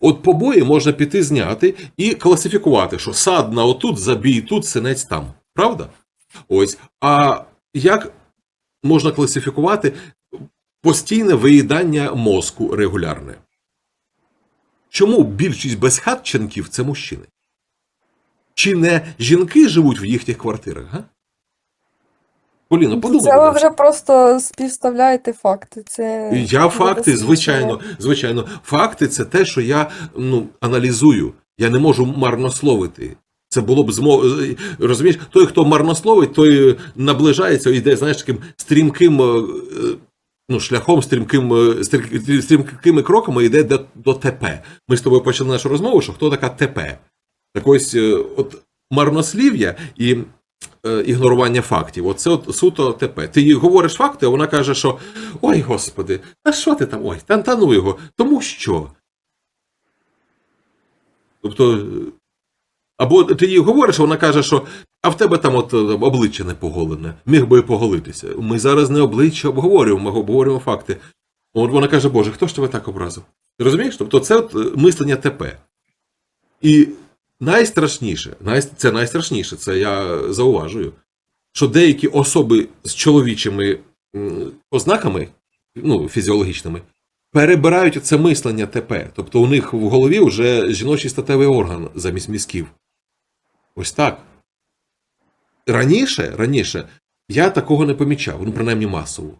От побої можна піти зняти і класифікувати, що садна отут, забій тут, синець там. Правда? Ось. А як можна класифікувати постійне виїдання мозку регулярне? Чому більшість безхатченків це мужчини? Чи не жінки живуть в їхніх квартирах? Га? Поліна, подумай. Це ви вже просто співставляєте факти. Це Я факти, звичайно, звичайно, факти це те, що я ну, аналізую. Я не можу марнословити. Це було б змо... е, розумієш, той, хто марнословить, той наближається, йде, знаєш, таким стрімким е, ну, шляхом, стрімким, е, стрімкими кроками йде до, до ТП. Ми з тобою почали нашу розмову, що хто така ТП. Так ось, е, от марнослів'я і ігнорування фактів. Оце от суто ТП. Ти їй говориш факти, а вона каже, що ой, господи, а що ти там? Ой, та, та ну його, тому що. Тобто, е, або ти їй говориш, а вона каже, що а в тебе там от е, обличчя не поголене, міг би поголитися. Ми зараз не обличчя обговорюємо, ми обговорюємо факти. От вона каже, Боже, хто ж тебе так образив? Ти розумієш? Тобто це от е, мислення ТП. І найстрашніше, най- це найстрашніше, це я зауважую, що деякі особи з чоловічими ознаками, ну, фізіологічними, перебирають це мислення ТП. Тобто у них в голові вже жіночий статевий орган замість мізків. Ось так. Раніше, раніше я такого не помічав, ну, принаймні масово.